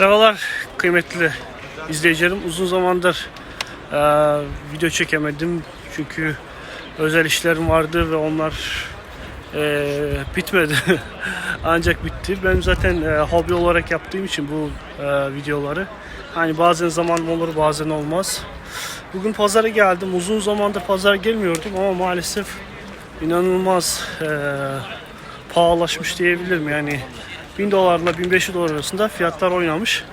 Merhabalar kıymetli izleyicilerim. Uzun zamandır e, video çekemedim çünkü özel işlerim vardı ve onlar e, bitmedi. Ancak bitti. Ben zaten e, hobi olarak yaptığım için bu e, videoları hani bazen zamanım olur bazen olmaz. Bugün pazara geldim. Uzun zamandır pazara gelmiyordum ama maalesef inanılmaz e, pahalaşmış diyebilirim. Yani 1000 dolarla 1500 dolar arasında fiyatlar oynamış.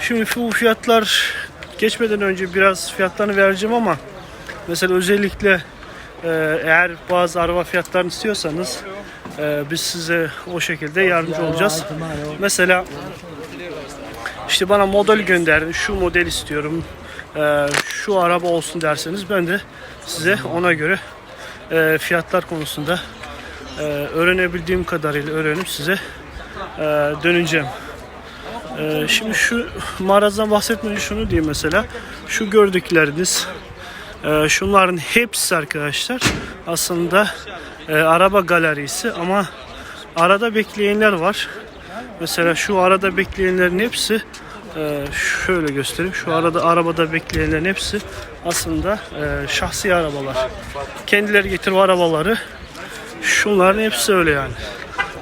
Şimdi bu fiyatlar geçmeden önce biraz fiyatlarını vereceğim ama mesela özellikle e, eğer bazı araba fiyatlarını istiyorsanız e, biz size o şekilde yardımcı olacağız. Mesela işte bana model gönderin, şu model istiyorum, e, şu araba olsun derseniz ben de size ona göre fiyatlar konusunda e, öğrenebildiğim kadarıyla öğrenip size e, döneceğim. E, şimdi şu mağazadan bahsetmeden şunu diyeyim mesela. Şu gördükleriniz e, şunların hepsi arkadaşlar aslında e, araba galerisi ama arada bekleyenler var. Mesela şu arada bekleyenlerin hepsi e, şöyle göstereyim. Şu arada arabada bekleyenlerin hepsi aslında e, şahsi arabalar. Kendileri getir o arabaları. Şunların hepsi öyle yani.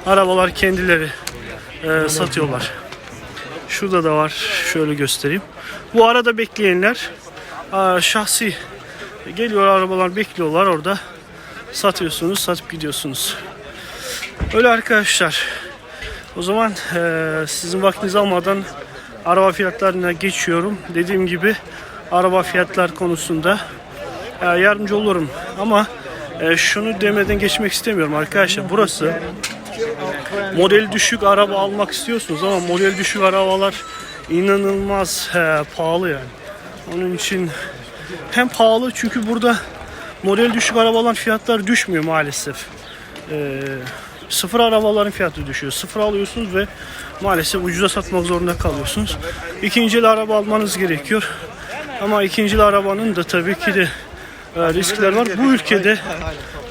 Arabalar kendileri e, satıyorlar. Şurada da var. Şöyle göstereyim. Bu arada bekleyenler aa, şahsi geliyor arabalar bekliyorlar orada. Satıyorsunuz, satıp gidiyorsunuz. Öyle arkadaşlar. O zaman e, sizin vaktinizi almadan araba fiyatlarına geçiyorum. Dediğim gibi araba fiyatlar konusunda e, yardımcı olurum. Ama e, şunu demeden geçmek istemiyorum arkadaşlar. Burası model düşük araba almak istiyorsunuz ama model düşük arabalar inanılmaz e, pahalı yani. Onun için hem pahalı çünkü burada model düşük arabaların fiyatları düşmüyor maalesef. E, sıfır arabaların fiyatı düşüyor. Sıfır alıyorsunuz ve maalesef ucuza satmak zorunda kalıyorsunuz. İkinci araba almanız gerekiyor. Ama ikinci arabanın da tabii ki de e, riskler var. Bu ülkede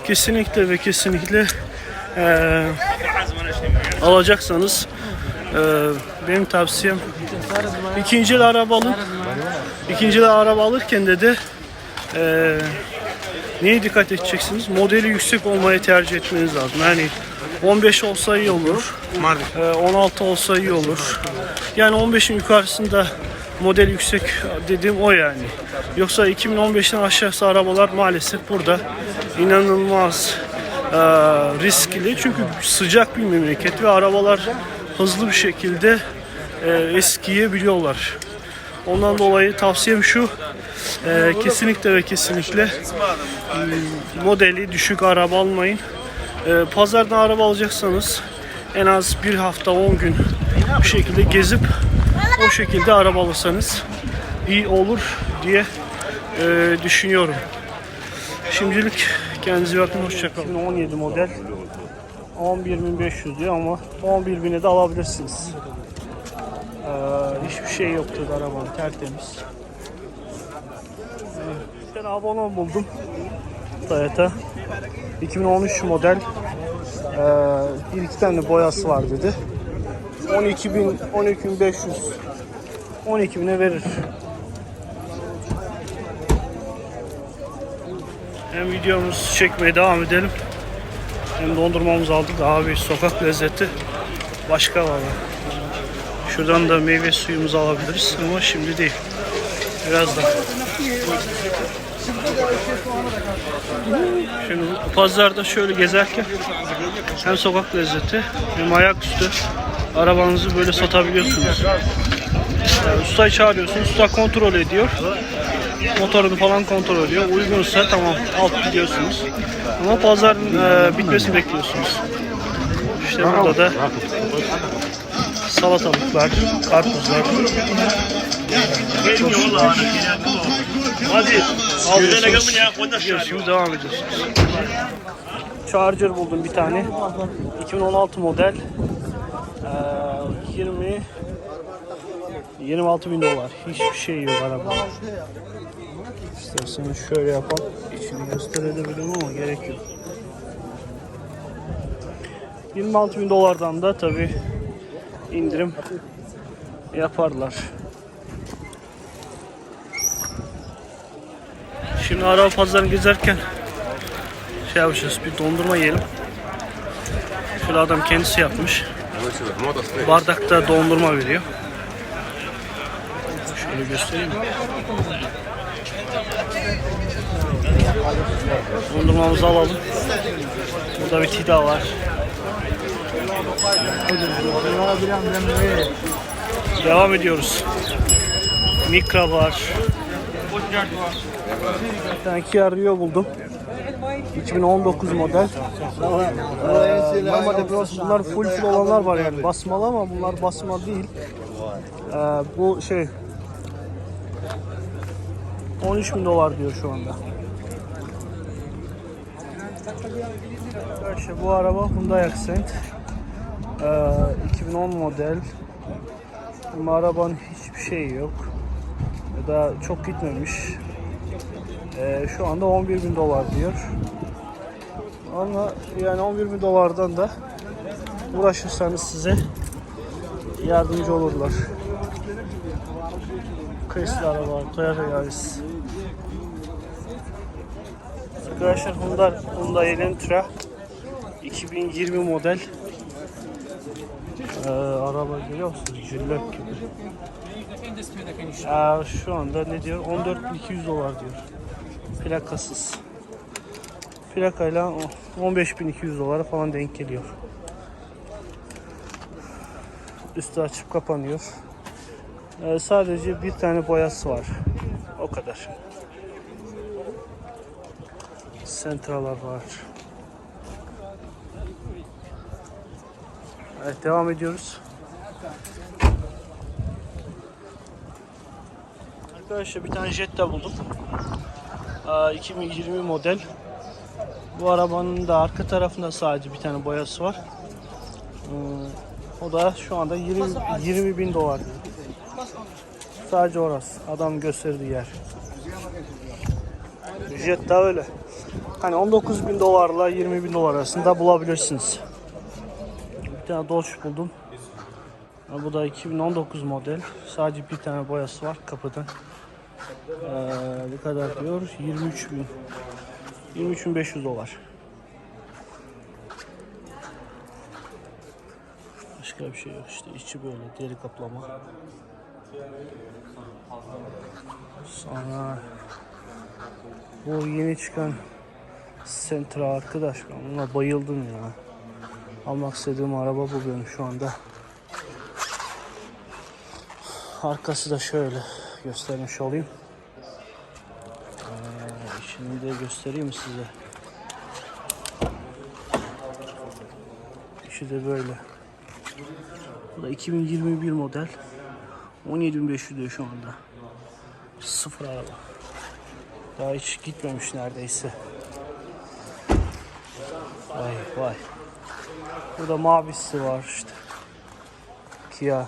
kesinlikle ve kesinlikle e, alacaksanız e, benim tavsiyem ikinci el araba alın. İkinci el araba alırken de de e, neye dikkat edeceksiniz? Modeli yüksek olmaya tercih etmeniz lazım. Yani 15 olsa iyi olur. E, 16 olsa iyi olur. Yani 15'in yukarısında model yüksek dediğim o yani. Yoksa 2015'ten aşağısı arabalar maalesef burada inanılmaz e, riskli. Çünkü sıcak bir memleket ve arabalar hızlı bir şekilde e, eskiyebiliyorlar. Ondan dolayı tavsiyem şu. e, kesinlikle ve kesinlikle m, modeli düşük araba almayın. E, pazardan araba alacaksanız en az bir hafta 10 gün bir şekilde gezip şekilde araba alırsanız iyi olur diye e, düşünüyorum. Şimdilik kendinize bakın. Hoşçakalın. 2017 model 11.500 diyor ama 11.000'e de alabilirsiniz. Ee, hiçbir şey yoktu arabanın tertemiz. Ee, bir tane abone buldum. Toyota. 2013 model. Ee, bir iki tane boyası var dedi. 12.000 12.500 12.000'e verir. Hem videomuzu çekmeye devam edelim. Hem dondurmamızı aldık. Abi sokak lezzeti başka valla. Şuradan da meyve suyumuzu alabiliriz ama şimdi değil. Birazdan. Şimdi pazarda şöyle gezerken hem sokak lezzeti hem ayaküstü arabanızı böyle satabiliyorsunuz. Yani ustayı çağırıyorsunuz, usta kontrol ediyor. Motorunu falan kontrol ediyor. Uygunsa tamam alt gidiyorsunuz. Ama pazarın e, bitmesini bekliyorsunuz. İşte burada da salatalıklar, karpuzlar. Hadi. Şimdi devam ediyorsunuz. Charger buldum bir tane. 2016 model. Ee, 20 26 bin dolar. Hiçbir şey yok arabada. İsterseniz şöyle yapalım. İçini gösterebilirim ama gerek yok. 26 bin dolardan da tabi indirim yaparlar. Şimdi araba pazarını gezerken şey yapacağız bir dondurma yiyelim. Şöyle adam kendisi yapmış. Bardakta dondurma veriyor. Şöyle göstereyim. Dondurmamızı alalım. Burada bir tida var. Devam ediyoruz. Mikra var. Bir tane Kia Rio buldum. 2019 model. Ee, normalde bunlar full full olanlar var yani basmalı ama bunlar basma değil. Ee, bu şey 13 bin dolar diyor şu anda. Arkadaşlar bu araba Hyundai Accent. Ee, 2010 model. Ama arabanın hiçbir şeyi yok. Ya da çok gitmemiş. Ee, şu anda 11 bin dolar diyor. Ama yani 11 bin dolardan da uğraşırsanız size yardımcı olurlar. Chrysler araba, Toyota Yaris. Arkadaşlar Hyundai, Hyundai Elantra 2020 model ee, araba görüyor musunuz? Jüllek gibi. Ee, şu anda ne diyor? 14.200 dolar diyor. Plakasız. Plakayla o- 15.200 dolara falan denk geliyor. Üstü açıp kapanıyor. Ee, sadece bir tane boyası var. O kadar. Sentralar var. Evet devam ediyoruz. Arkadaşlar bir tane Jetta buldum. Aa, 2020 model. Bu arabanın da arka tarafında sadece bir tane boyası var. Ee, o da şu anda 20, 20 bin dolar. Sadece orası. Adam gösterdiği yer. Jetta öyle. Hani 19 bin dolarla 20 bin dolar arasında bulabilirsiniz. Bir tane Dodge buldum. Bu da 2019 model. Sadece bir tane boyası var kapıda. Ee, ne kadar diyor? 23 bin. 23.500 dolar. Başka bir şey yok işte içi böyle deri kaplama. Sonra bu yeni çıkan Sentra arkadaş ben buna bayıldım ya. Almak istediğim araba bu benim şu anda. Arkası da şöyle göstermiş olayım. Ee, şimdi de göstereyim size. İşi de böyle. Bu da 2021 model. 17.500 diyor şu anda. Sıfır araba. Daha hiç gitmemiş neredeyse. Vay vay. Burada mavisi var işte. Kia.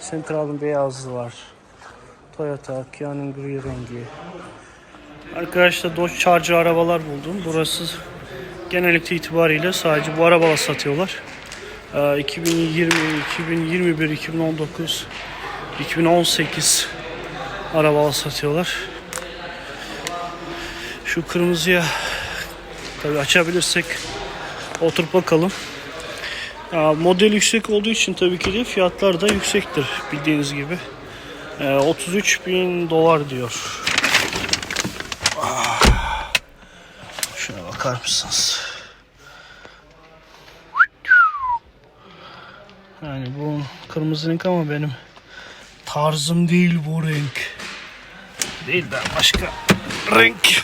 Sentral'ın beyazı var. Toyota, Kia'nın gri rengi. Arkadaşlar Dodge Charger arabalar buldum. Burası genellikle itibariyle sadece bu arabalar satıyorlar. Ee, 2020, 2021, 2019, 2018 arabalar satıyorlar. Şu kırmızıya tabi açabilirsek oturup bakalım. Aa, model yüksek olduğu için tabii ki de fiyatlar da yüksektir bildiğiniz gibi. Ee, 33 bin dolar diyor. Ah. Şuna bakar mısınız? Yani bu kırmızı renk ama benim tarzım değil bu renk. Değil ben başka renk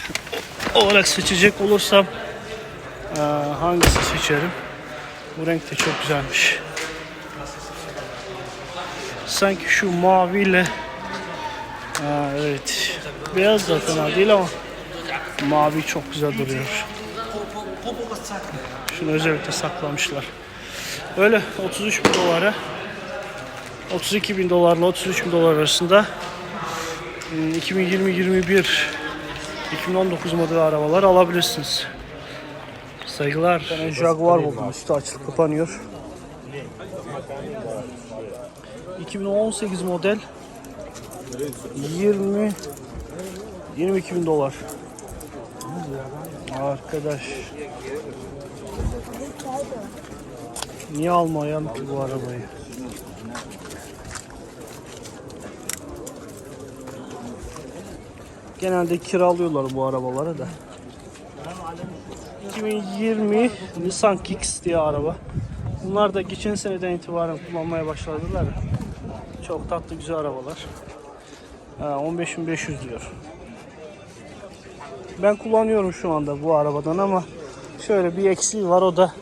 olarak seçecek olursam eee, hangisi seçerim? Bu renk de çok güzelmiş. Sanki şu maviyle Aa, evet. Beyaz da fena değil ama mavi çok güzel duruyor. Şunu özellikle saklamışlar. Öyle 33 bin dolara 32 bin dolarla 33 bin dolar arasında 2020-21 2019 model arabalar alabilirsiniz. Saygılar. Bir Jaguar buldum. Üstü açılıp kapanıyor. 2018 model 20 22 bin dolar. Arkadaş. Niye almayalım ki bu arabayı? Genelde kiralıyorlar bu arabaları da. 2020 Nissan Kicks diye araba. Bunlar da geçen seneden itibaren kullanmaya başladılar. Çok tatlı güzel arabalar. Ha, 15.500 diyor. Ben kullanıyorum şu anda bu arabadan ama şöyle bir eksiği var o da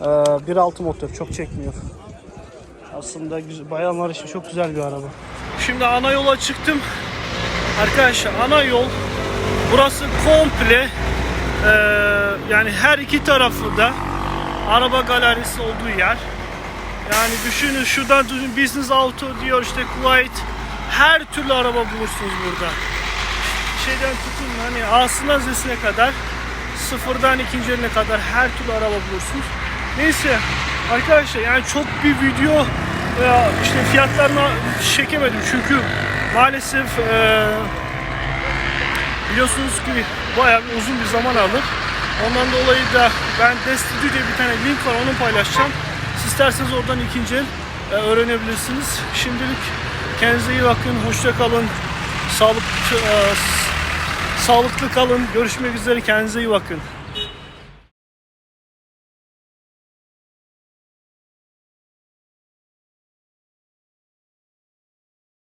e, 1.6 motor çok çekmiyor. Aslında bayanlar için çok güzel bir araba. Şimdi ana yola çıktım. Arkadaşlar ana yol burası komple e, yani her iki tarafı da araba galerisi olduğu yer. Yani düşünün şuradan düşünün business auto diyor işte Kuwait her türlü araba bulursunuz burada. Şeyden tutun hani A'sına Z'sine kadar sıfırdan ikinci eline kadar her türlü araba bulursunuz. Neyse arkadaşlar yani çok bir video veya işte fiyatlarını çekemedim çünkü maalesef eee biliyorsunuz ki bayağı uzun bir zaman alır. Ondan dolayı da ben Destiny diye bir tane link var onu paylaşacağım. Siz isterseniz oradan ikinci el e, öğrenebilirsiniz. Şimdilik kendinize iyi bakın, hoşça kalın, sağlık, e, sağlıklı kalın. Görüşmek üzere, kendinize iyi bakın.